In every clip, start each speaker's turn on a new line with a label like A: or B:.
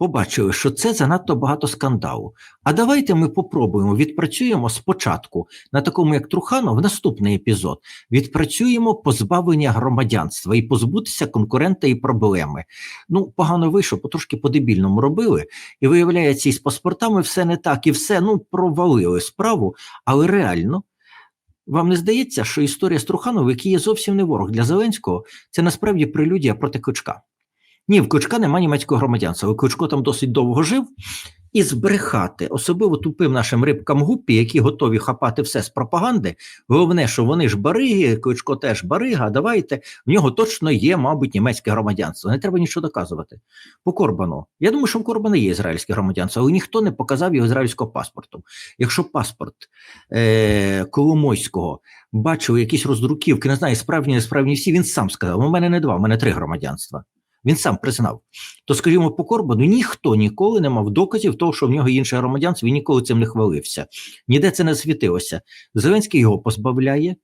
A: побачили, що це занадто багато скандалу. А давайте ми попробуємо відпрацюємо спочатку на такому, як Труханов, наступний епізод. Відпрацюємо позбавлення громадянства і позбутися конкурента і проблеми. Ну, погано вийшло, потрошки по-дебільному робили, і виявляється, і з паспортами все не так, і все ну провалили справу, але реально. Вам не здається, що історія з Трухановим, який є зовсім не ворог для Зеленського, це насправді прелюдія проти Кличка. Ні, в Кличка немає німецького громадянства, Кличко там досить довго жив. І збрехати, особливо тупим нашим рибкам гуппі, які готові хапати все з пропаганди. Головне, що вони ж бариги, Кличко теж барига. Давайте в нього точно є, мабуть, німецьке громадянство. Не треба нічого доказувати. По Корбану. Я думаю, що в Корбана є ізраїльське громадянство, але ніхто не показав його ізраїльського паспорту. Якщо паспорт е- Коломойського бачив якісь роздруківки, не знаю, справжні, несправжні всі, він сам сказав: у мене не два, у мене три громадянства. Він сам признав. То, скажімо, по Корбану ніхто ніколи не мав доказів того, що в нього інше громадянство, він ніколи цим не хвалився. Ніде це не світилося. Зеленський його позбавляє.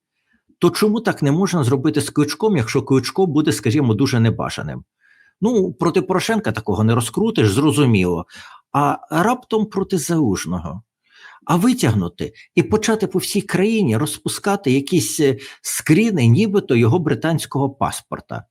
A: То чому так не можна зробити з кличком, якщо кличко буде, скажімо, дуже небажаним? Ну, проти Порошенка такого не розкрутиш, зрозуміло. А раптом проти залужного. А витягнути і почати по всій країні розпускати якісь е, скріни, нібито його британського паспорта.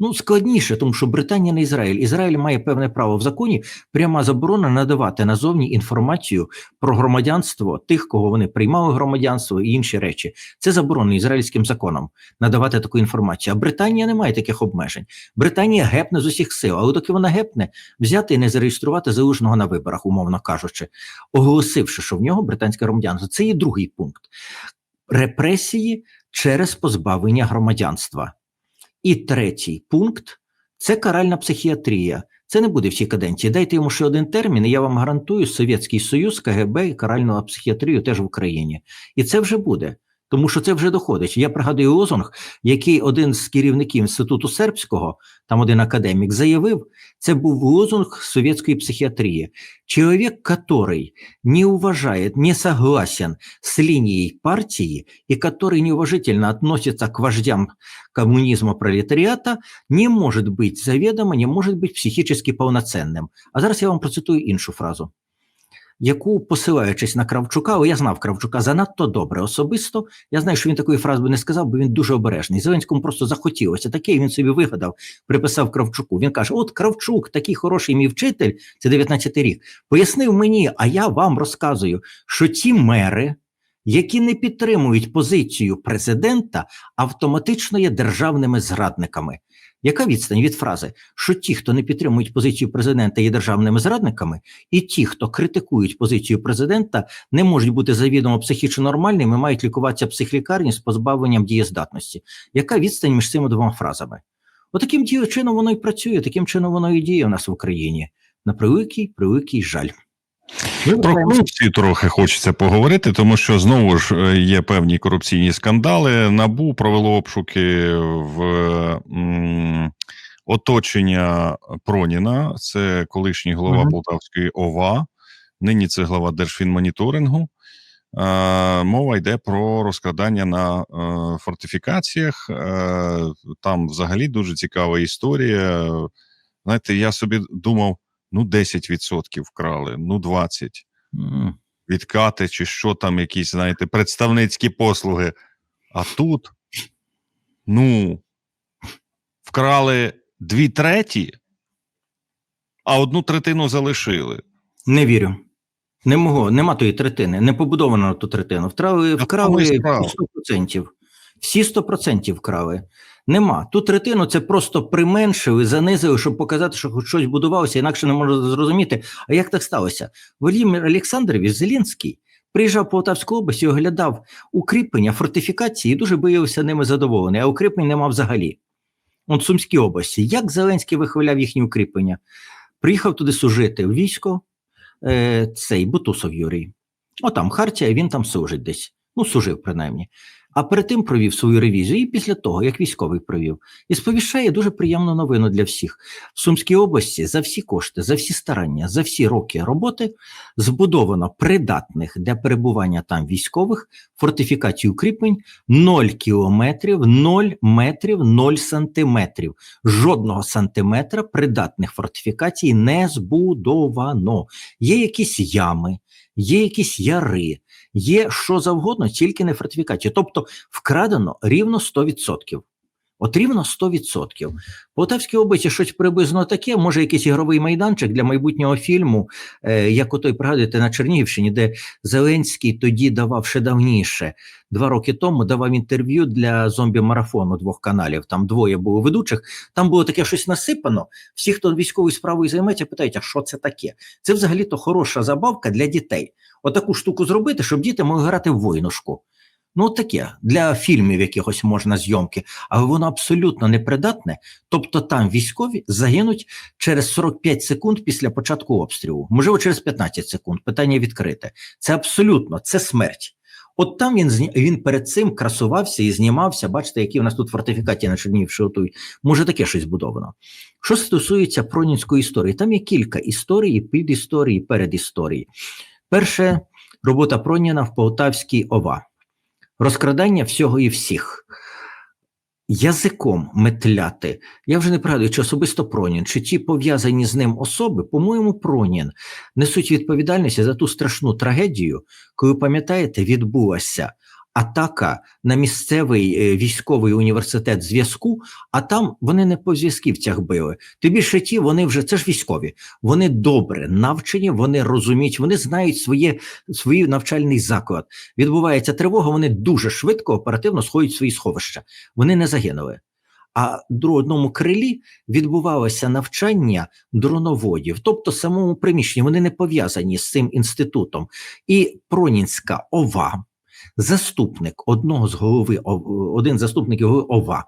A: Ну, складніше, тому що Британія не Ізраїль. Ізраїль має певне право в законі, пряма заборона надавати назовні інформацію про громадянство тих, кого вони приймали громадянство і інші речі. Це заборонено ізраїльським законом надавати таку інформацію. А Британія не має таких обмежень. Британія гепне з усіх сил, але доки вона гепне, взяти і не зареєструвати залужного на виборах, умовно кажучи, оголосивши, що в нього британське громадянство. Це є другий пункт репресії через позбавлення громадянства. І третій пункт це каральна психіатрія. Це не буде в каденції. Дайте йому ще один термін, і я вам гарантую Совєтський Союз, КГБ і каральну психіатрію теж в Україні. І це вже буде. Тому що це вже доходить. Я пригадую лозунг, який один з керівників інституту сербського, там один академік, заявив, це був лозунг совєтської психіатрії. Чоловік, який не уважає, не согласен с линией партии и который неуважительно относится к вождям коммунизма пролетариата, не может быть заведомо, не может быть психически полноценним. А зараз я вам процитую іншу фразу яку, посилаючись на Кравчука, але я знав Кравчука занадто добре особисто. Я знаю, що він такої фрази би не сказав, бо він дуже обережний. Зеленському просто захотілося таке, він собі вигадав, приписав Кравчуку. Він каже: От Кравчук, такий хороший мій вчитель, це 19 рік, пояснив мені, а я вам розказую, що ті мери. Які не підтримують позицію президента, автоматично є державними зрадниками. Яка відстань від фрази, що ті, хто не підтримують позицію президента, є державними зрадниками, і ті, хто критикують позицію президента, не можуть бути завідомо психічно нормальними, мають лікуватися в психлікарні з позбавленням дієздатності? Яка відстань між цими двома фразами? Отаким От чином воно і працює, таким чином воно і діє у нас в Україні. На превеликий, превеликий жаль.
B: Про корупцію трохи хочеться поговорити, тому що знову ж е, є певні корупційні скандали. Набу провело обшуки в м, оточення Проніна, це колишній голова uh Полтавської ОВА, нині це глава Держфінмоніторингу. Е, мова йде про розкрадання на е, фортифікаціях. Е, там взагалі дуже цікава історія. Знаєте, я собі думав ну 10% вкрали, ну 20%. Mm. Відкати, чи що там, якісь, знаєте, представницькі послуги. А тут, ну, вкрали дві треті, а одну третину залишили.
A: Не вірю. Не могло, нема тої третини, не побудовано ту третину. Вкрали, вкрали 100%. Всі 100% вкрали. Нема. Ту третину це просто применшили, занизили, щоб показати, що хоч щось будувалося, інакше не можна зрозуміти. А як так сталося? Володимир Олександрович Зеленський приїжджав в Полтавську область і оглядав укріплення, фортифікації і дуже виявився ними задоволений, а укріплень нема взагалі. От Сумській області. Як Зеленський вихваляв їхні укріплення? Приїхав туди служити в військо, е, цей Бутусов Юрій. Отам Хартія, він там служить десь. Ну, служив принаймні. А перед тим провів свою ревізію, і після того, як військовий провів, і сповіщає дуже приємну новину для всіх. В Сумській області за всі кошти, за всі старання, за всі роки роботи збудовано придатних для перебування там військових фортифікацій укріплень 0 кілометрів, 0 метрів, 0 сантиметрів. Жодного сантиметра придатних фортифікацій не збудовано. Є якісь ями, є якісь яри, є що завгодно, тільки не фортифікація. Тобто вкрадено рівно 100%. От рівно 100%. В Полтавській області щось приблизно таке, може якийсь ігровий майданчик для майбутнього фільму, е, як отой, пригадуєте, на Чернігівщині, де Зеленський тоді давав ще давніше, два роки тому давав інтерв'ю для зомбі-марафону двох каналів, там двоє було ведучих, там було таке щось насипано, всі, хто військовою справою займається, питають, а що це таке? Це взагалі-то хороша забавка для дітей. Отаку штуку зробити, щоб діти могли грати в войнушку. Ну, таке для фільмів якихось можна зйомки, але воно абсолютно непридатне. Тобто там військові загинуть через 45 секунд після початку обстрілу, можливо, через 15 секунд. Питання відкрите. Це абсолютно це смерть. От там він він перед цим красувався і знімався. Бачите, які в нас тут фортифікації на Чернігівщині готують. Може, таке щось збудовано. Що стосується пронінської історії, там є кілька історій, підісторій, передісторій. Перше робота Проніна в Полтавській ОВА розкрадання всього і всіх. Язиком метляти. Я вже не пригадую, чи особисто Пронін, чи ті пов'язані з ним особи, по-моєму, Пронін несуть відповідальність за ту страшну трагедію, коли, пам'ятаєте, відбулася атака на місцевий е, військовий університет зв'язку, а там вони не по зв'язківцях били. Тим більше ті, вони вже це ж військові, вони добре навчені, вони розуміють, вони знають своє, свій навчальний заклад відбувається тривога, вони дуже швидко, оперативно сходять в свої сховища. Вони не загинули. А в одному крилі відбувалося навчання дроноводів, тобто самому приміщенні, вони не пов'язані з цим інститутом. І Пронінська ОВА, заступник одного з голови, один з заступників голови ОВА,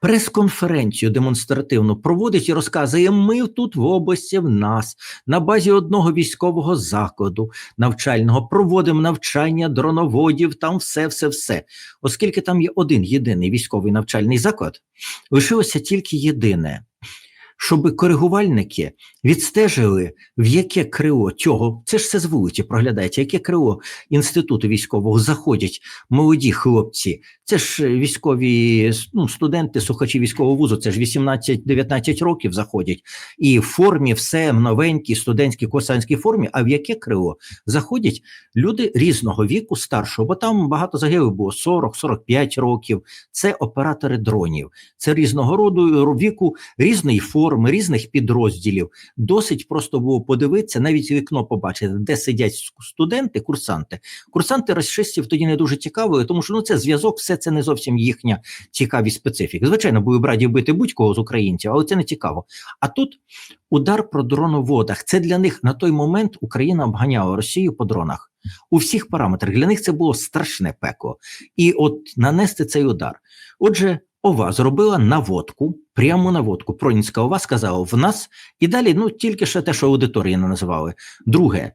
A: прес-конференцію демонстративно проводить і розказує: ми тут в області в нас на базі одного військового закладу навчального проводимо навчання дроноводів, там все, все, все. Оскільки там є один єдиний військовий навчальний заклад, лишилося тільки єдине. Щоб коригувальники відстежили, в яке крило цього, це ж все з вулиці проглядається, яке крило інституту військового заходять молоді хлопці. Це ж е, військові ну, студенти, слухачі військового вузу, це ж 18-19 років заходять. І в формі все в новенькій студентській косанській формі. А в яке крило заходять люди різного віку, старшого, бо там багато загиблих було 40-45 років. Це оператори дронів, це різного роду віку, різної форми, різних підрозділів. Досить просто було подивитися, навіть вікно побачити, де сидять студенти, курсанти. Курсанти расистів тоді не дуже цікавили, тому що ну це зв'язок, все це не зовсім їхня цікавість специфіка. Звичайно, були б раді вбити будь-кого з українців, але це не цікаво. А тут удар про дроноводах. Це для них на той момент Україна обганяла Росію по дронах. У всіх параметрах для них це було страшне пекло. І от нанести цей удар. Отже, ОВА зробила наводку, пряму наводку. Пронінська ОВА сказала в нас, і далі ну тільки ще те, що аудиторії не називали. Друге,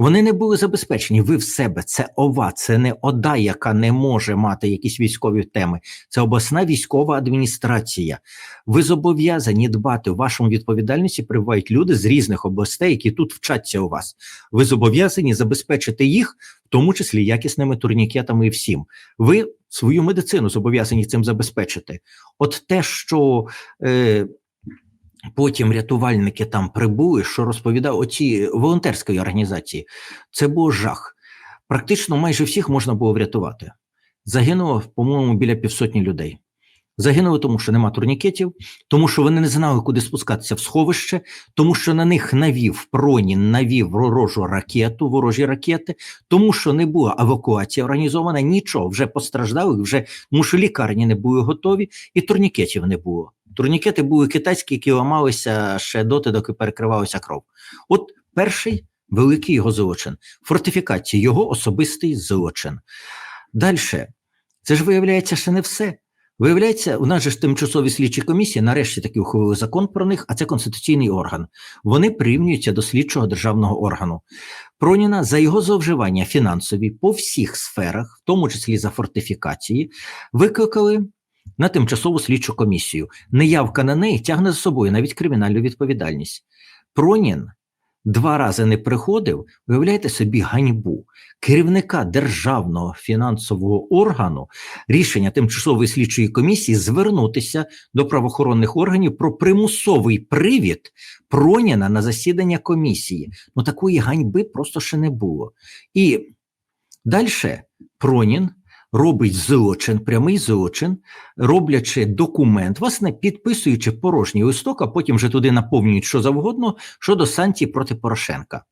A: вони не були забезпечені. Ви в себе це ОВА, це не ОДА, яка не може мати якісь військові теми. Це обласна військова адміністрація. Ви зобов'язані дбати у вашому відповідальності. Прибувають люди з різних областей, які тут вчаться у вас. Ви зобов'язані забезпечити їх, в тому числі якісними турнікетами і всім. Ви свою медицину зобов'язані цим забезпечити. От те, що е, потім рятувальники там прибули, що розповідав оці волонтерської організації, це був жах. Практично майже всіх можна було врятувати. Загинуло, по-моєму, біля півсотні людей. Загинули, тому що нема турнікетів, тому що вони не знали, куди спускатися в сховище, тому що на них навів Пронін, навів ворожу ракету, ворожі ракети, тому що не була евакуація організована, нічого вже постраждали, вже тому що лікарні не були готові, і турнікетів не було. Турнікети були китайські, які ламалися ще доти, доки перекривалася кров. От перший великий його злочин, фортифікація, його особистий злочин. Далі, це ж виявляється ще не все. Виявляється, у нас же ж тимчасові слідчі комісії нарешті таки ухвалили закон про них, а це конституційний орган. Вони прирівнюються до слідчого державного органу. Проніна за його зловживання фінансові по всіх сферах, в тому числі за фортифікації, викликали на тимчасову слідчу комісію. Неявка на неї тягне за собою навіть кримінальну відповідальність. Пронін два рази не приходив, уявляєте собі ганьбу керівника державного фінансового органу рішення тимчасової слідчої комісії звернутися до правоохоронних органів про примусовий привід Проніна на засідання комісії. Ну такої ганьби просто ще не було. І далі Пронін робить злочин, прямий злочин, роблячи документ, власне, підписуючи порожній листок, а потім вже туди наповнюють що завгодно щодо санкцій проти Порошенка.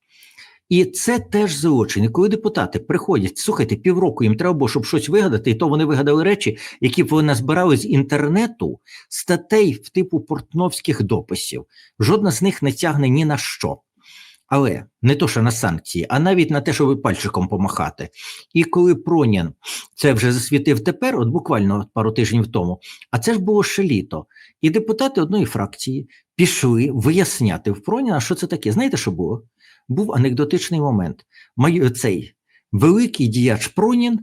A: І це теж злочин. І коли депутати приходять, слухайте, півроку їм треба було, щоб щось вигадати, і то вони вигадали речі, які б вони збирали з інтернету, статей в типу портновських дописів. Жодна з них не тягне ні на що. Але не то, що на санкції, а навіть на те, щоб пальчиком помахати. І коли Пронін це вже засвітив тепер, от буквально пару тижнів тому, а це ж було ще літо. І депутати одної фракції пішли виясняти в Проніна, що це таке. Знаєте, що було? Був анекдотичний момент. Май, цей великий діяч Пронін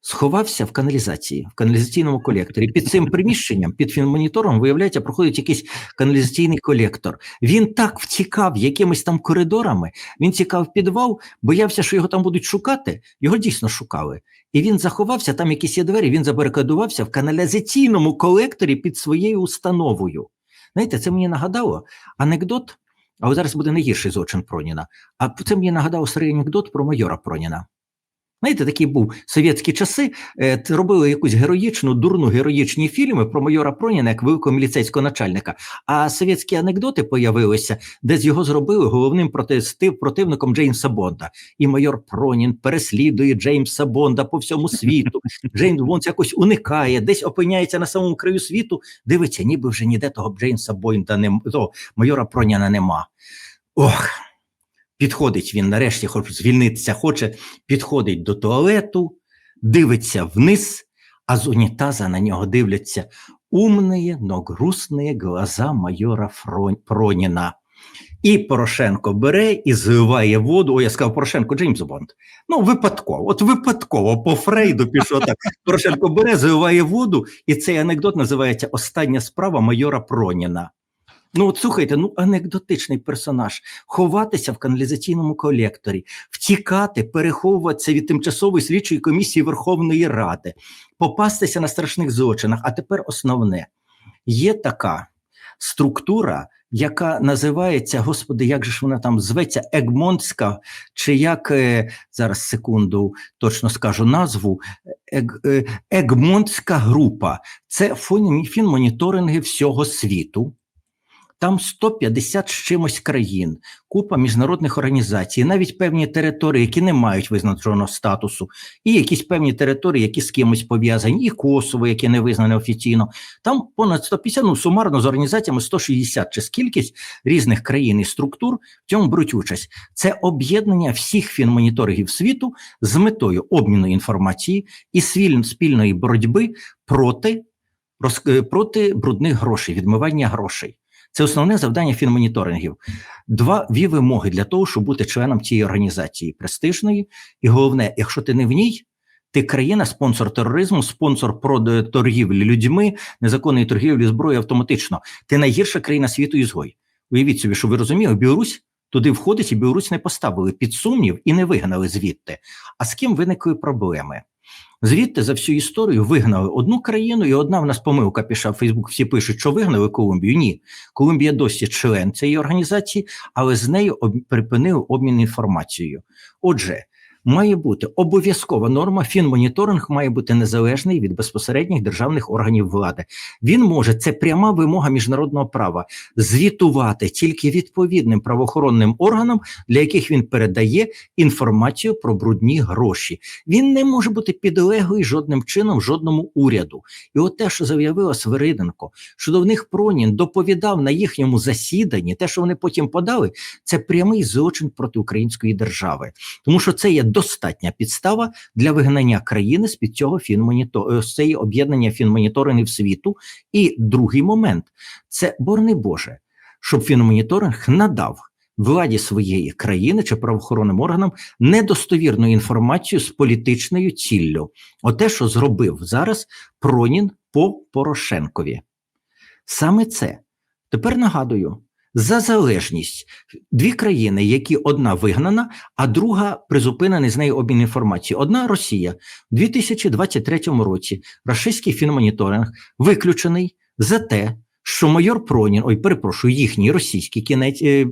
A: сховався в каналізації, в каналізаційному колекторі. Під цим приміщенням, під фінмонітором, виявляється, проходить якийсь каналізаційний колектор. Він так втікав якимись там коридорами, він тікав підвал, боявся, що його там будуть шукати. Його дійсно шукали. І він заховався, там якісь є двері, він забарикадувався в каналізаційному колекторі під своєю установою. Знаєте, це мені нагадало анекдот. А зараз буде найгірший злочин Проніна. А це мені нагадав старий анекдот про майора Проніна. Знаєте, такі був совєтські часи, е, робили якусь героїчну, дурну героїчні фільми про майора Проніна як великого міліцейського начальника. А совєтські анекдоти появилися, де з його зробили головним протести, противником Джеймса Бонда. І майор Пронін переслідує Джеймса Бонда по всьому світу. Джеймс Бонд якось уникає, десь опиняється на самому краю світу. Дивиться, ніби вже ніде того Джеймса Бонда не того майора Проніна нема. Ох. Підходить він нарешті, хоче звільнитися, хоче, підходить до туалету, дивиться вниз, а з унітаза на нього дивляться умні, но грустні глаза майора. Проніна. І Порошенко бере і зливає воду. О, я сказав Порошенко Джеймс Бонд. Ну, випадково, от випадково по Фрейду пішов так. Порошенко бере, зливає воду, і цей анекдот називається Остання справа майора Проніна. Ну, от слухайте, ну анекдотичний персонаж, ховатися в каналізаційному колекторі, втікати, переховуватися від тимчасової слідчої комісії Верховної Ради, попастися на страшних злочинах. А тепер основне є така структура, яка називається, господи, як же ж вона там зветься, Егмонтська, чи як е, зараз секунду точно скажу назву, е, Егмонтська група. Це фінмоніторинги всього світу. Там 150 з чимось країн, купа міжнародних організацій, навіть певні території, які не мають визначеного статусу, і якісь певні території, які з кимось пов'язані, і Косово, яке не визнане офіційно. Там понад 150, ну сумарно з організаціями 160 чи скількись різних країн і структур в цьому беруть участь. Це об'єднання всіх фінмоніторингів світу з метою обміну інформації і спільної боротьби проти, роз, проти брудних грошей, відмивання грошей. Це основне завдання фінмоніторингів. Два дві вимоги для того, щоб бути членом цієї організації престижної. І головне, якщо ти не в ній, ти країна, спонсор тероризму, спонсор торгівлі людьми, незаконної торгівлі зброї автоматично. Ти найгірша країна світу ізгой. Уявіть собі, що ви розуміли, Білорусь туди входить, і Білорусь не поставили під сумнів і не вигнали звідти. А з ким виникли проблеми? Звідти за всю історію вигнали одну країну, і одна в нас помилка пішла в Фейсбук. Всі пишуть, що вигнали Колумбію. Ні, Колумбія досі член цієї організації, але з нею об... припинили обмін інформацією. Отже, має бути обов'язкова норма. Фінмоніторинг має бути незалежний від безпосередніх державних органів влади. Він може це пряма вимога міжнародного права звітувати тільки відповідним правоохоронним органам, для яких він передає інформацію про брудні гроші. Він не може бути підлеглий жодним чином, жодному уряду. І от те, що заявила Свириденко, що до них Пронін доповідав на їхньому засіданні, те, що вони потім подали, це прямий злочин проти української держави, тому що це є достатня підстава для вигнання країни з під цього фінмоніто... з цієї об'єднання фінмоніторингів світу. І другий момент це борни Боже, щоб фінмоніторинг надав владі своєї країни чи правоохоронним органам недостовірну інформацію з політичною ціллю. Оте, що зробив зараз Пронін по Порошенкові. Саме це тепер нагадую. За залежність. Дві країни, які одна вигнана, а друга призупинений з нею обмін інформацією. Одна Росія. У 2023 році рашистський фінмоніторинг виключений. За те, що майор Пронін, ой, перепрошую, їхній російський кінець е,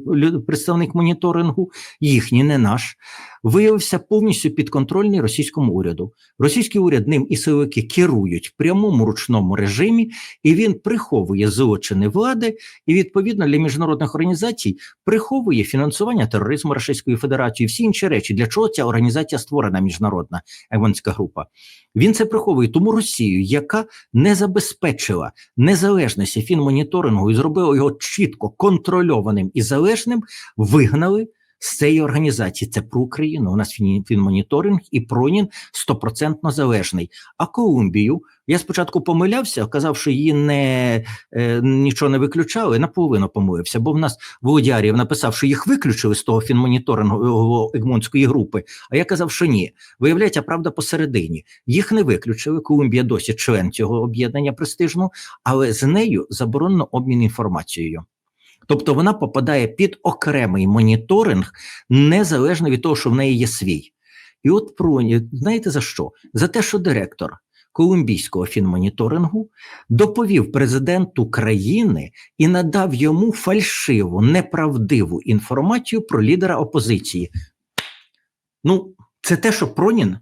A: представник моніторингу, їхній, не наш, виявився повністю підконтрольний російському уряду. Російський уряд ним і силовики керують в прямому ручному режимі, і він приховує злочини влади, і відповідно для міжнародних організацій приховує фінансування тероризму Російської Федерації, всі інші речі. Для чого ця організація створена міжнародна Еванська група? Він це приховує тому Росію, яка не забезпечила незалежності фінмоніторингу і зробили його чітко контрольованим і залежним, вигнали з цієї організації. Це про Україну. У нас фін- фінмоніторинг і Пронін стопроцентно залежний. А Колумбію я спочатку помилявся, казав, що її не е, нічого не виключали. Наполовину помилився, бо в нас Володярів написав, що їх виключили з того фінмоніторингу Егмонтської групи. А я казав, що ні. Виявляється, правда посередині. Їх не виключили. Колумбія досі член цього об'єднання престижного, але з нею заборонено обмін інформацією. Тобто вона попадає під окремий моніторинг, незалежно від того, що в неї є свій. І от про знаєте за що? За те, що директор колумбійського фінмоніторингу доповів президенту країни і надав йому фальшиву, неправдиву інформацію про лідера опозиції. Ну, це те, що Пронін,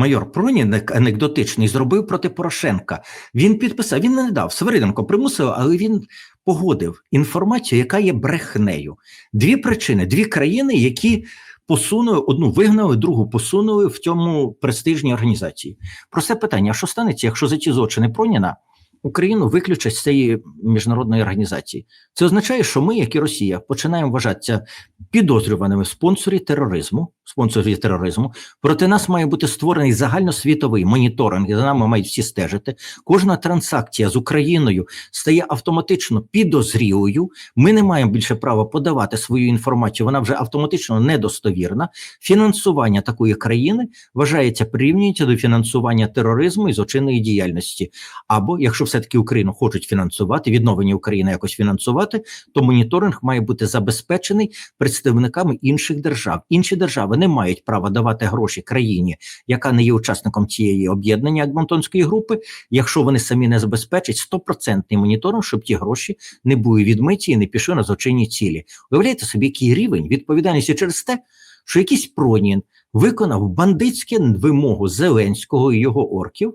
A: майор Пронін, анекдотичний, зробив проти Порошенка. Він підписав, він не дав Свириденко примусив, але він погодив інформацію, яка є брехнею. Дві причини, дві країни, які посунули, одну вигнали, другу посунули в цьому престижній організації. Просте питання: а що станеться, якщо за ці злочини Проніна Україну виключать з цієї міжнародної організації? Це означає, що ми, як і Росія, починаємо вважатися підозрюваними в спонсорі тероризму. Спонсорі тероризму проти нас має бути створений загальносвітовий моніторинг, і за нами мають всі стежити. Кожна транзакція з Україною стає автоматично підозрілою. Ми не маємо більше права подавати свою інформацію. Вона вже автоматично недостовірна. Фінансування такої країни вважається прирівнюється до фінансування тероризму і злочинної діяльності. Або якщо все-таки Україну хочуть фінансувати, відновлення України якось фінансувати, то моніторинг має бути забезпечений представниками інших держав. Інші держави не мають права давати гроші країні, яка не є учасником цієї об'єднання Едмонтонської групи, якщо вони самі не забезпечать стопроцентний моніторинг, щоб ті гроші не були відмиті і не пішли на злочинні цілі. Уявляєте собі, який рівень відповідальності через те, що якийсь пронін виконав бандитське вимогу Зеленського і його орків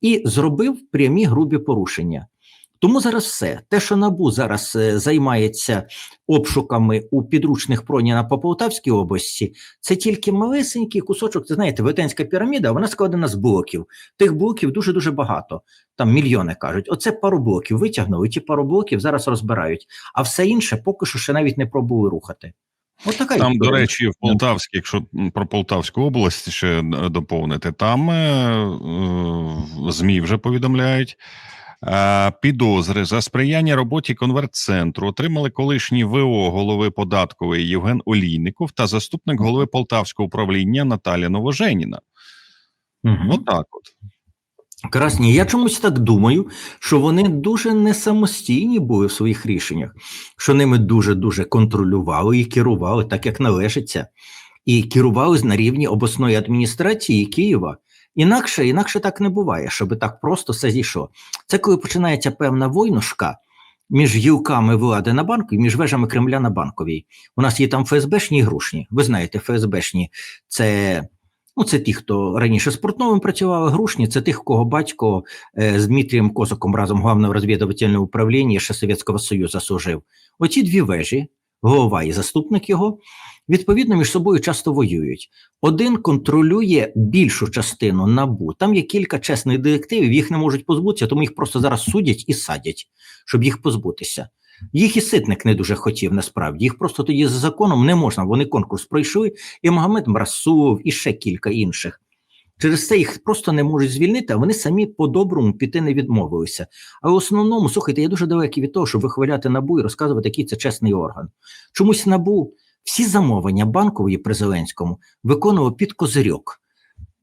A: і зробив прямі грубі порушення. Тому зараз все те, що набу зараз е, займається обшуками у підручних Проніна по Полтавській області, це тільки малесенький кусочок. Це знаєте, велетенська піраміда, вона складена з блоків. Тих блоків дуже дуже багато. Там мільйони кажуть. Оце пару блоків витягнули. Ті пару блоків зараз розбирають. А все інше поки що ще навіть не пробували рухати. От така
B: Там, до речі, в Полтавській, якщо про Полтавську область ще е, доповнити, там е, е, ЗМІ вже повідомляють. Е, Підозри за сприяння роботі конвертцентру отримали колишній ВО голови податкової Євген Олійников та заступник голови Полтавського управління Наталя Новоженіна.
A: Мгм.
B: Отак, от.
A: Красні, я чомусь так думаю, що вони дуже не самостійні були в своїх рішеннях, що ними дуже дуже контролювали і керували так, як належиться, і керували на рівні обласної адміністрації Києва. Інакше, інакше так не буває, щоб так просто все зійшло. Це коли починається певна войнушка між гілками влади на банку і між вежами Кремля на банковій. У нас є там ФСБшні і грушні. Ви знаєте, ФСБшні це. Ну, це ті, хто раніше з Портновим працювали, грушні, це тих, кого батько е, з Дмитрієм Косаком разом главного розвідувального управління ще Совєтського Союзу служив. Оці дві вежі, голова і заступник його, відповідно між собою часто воюють. Один контролює більшу частину набу. Там є кілька чесних детективів, їх не можуть позбутися, тому їх просто зараз судять і садять, щоб їх позбутися. Їх і ситник не дуже хотів насправді. Їх просто тоді за законом не можна. Вони конкурс пройшли, і Магомед Мрасов, і ще кілька інших. Через це їх просто не можуть звільнити, а вони самі по-доброму піти не відмовилися. А в основному, слухайте, я дуже далекий від того, щоб вихваляти набу і розказувати, який це чесний орган. Чомусь набу всі замовлення банкової при Зеленському виконував під козирьок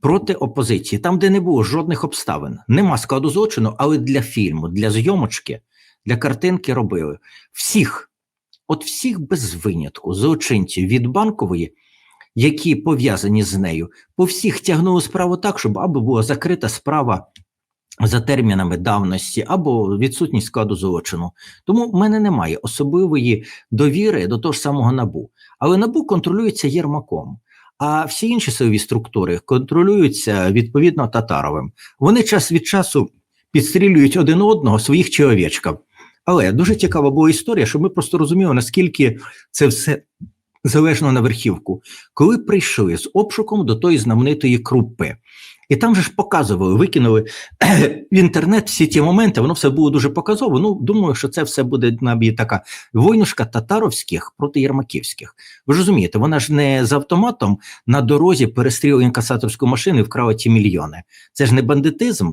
A: проти опозиції, там, де не було жодних обставин. Нема складу злочину, але для фільму, для зйомочки, для картинки робили. Всіх, от всіх без винятку, злочинців від банкової, які пов'язані з нею, по всіх тягнули справу так, щоб або була закрита справа за термінами давності, або відсутність складу злочину. Тому в мене немає особливої довіри до того ж самого набу. Але набу контролюється Єрмаком. А всі інші силові структури контролюються відповідно Татаровим. Вони час від часу підстрілюють один одного своїх чоловічків. Але дуже цікава була історія, щоб ми просто розуміли, наскільки це все залежно на верхівку. Коли прийшли з обшуком до тої знаменитої крупи, і там же ж показували, викинули в інтернет всі ті моменти, воно все було дуже показово. Ну, думаю, що це все буде навіть така войнушка татаровських проти єрмаківських. Ви ж розумієте, вона ж не з автоматом на дорозі перестрілила інкасаторську машину і вкрала ті мільйони. Це ж не бандитизм.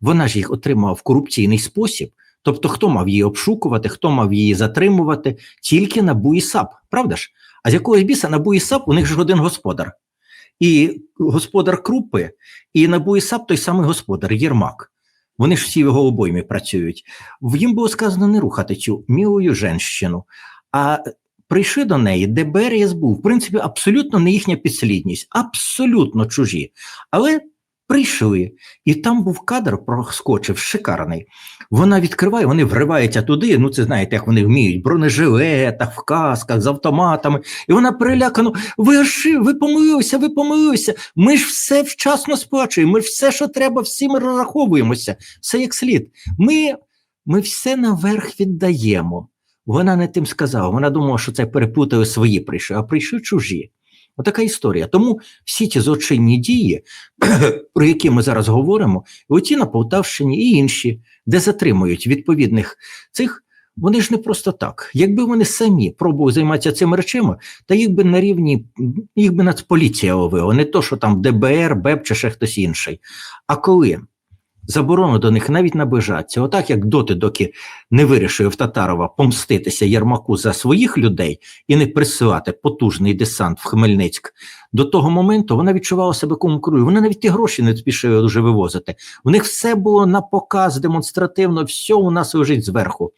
A: Вона ж їх отримала в корупційний спосіб. Тобто, хто мав її обшукувати, хто мав її затримувати, тільки НАБУ і САП, правда ж? А з якогось біса НАБУ і САП у них ж один господар. І господар Крупи, і НАБУ і САП той самий господар Єрмак. Вони ж всі в його обоймі працюють. Їм було сказано не рухати цю мілою женщину. А прийшли до неї ДБР і СБУ. В принципі, абсолютно не їхня підслідність, абсолютно чужі. Але прийшли, і там був кадр, проскочив шикарний. Вона відкриває, вони вриваються туди. Ну, це знаєте, як вони вміють, бронежилетах, в касках, з автоматами. І вона перелякано: ви оши, ви помилилися, ви помилилися. Ми ж все вчасно сплачуємо, ми ж все, що треба, всі ми розраховуємося, все як слід. Ми, ми все наверх віддаємо. Вона не тим сказала. Вона думала, що це перепутали свої прийшли, а прийшли чужі. Отака історія. Тому всі ті злочинні дії, про які ми зараз говоримо, оті на Полтавщині і інші, де затримують відповідних цих, вони ж не просто так. Якби вони самі пробували займатися цими речами, та їх би на рівні, їх би нацполіція ловила, не то, що там ДБР, БЕП чи ще хтось інший. А коли заборону до них навіть наближатися, отак як доти, доки не вирішує в Татарова помститися Єрмаку за своїх людей і не присилати потужний десант в Хмельницьк, до того моменту вона відчувала себе конкурою. Вона навіть ті гроші не спішили дуже вивозити. У них все було на показ демонстративно, все у нас лежить зверху.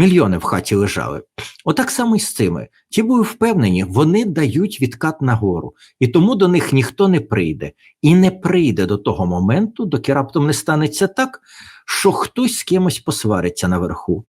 A: Мільйони в хаті лежали. Отак само і з цими. Ті були впевнені, вони дають відкат нагору, і тому до них ніхто не прийде. І не прийде до того моменту, доки раптом не станеться так, що хтось з кимось посвариться наверху.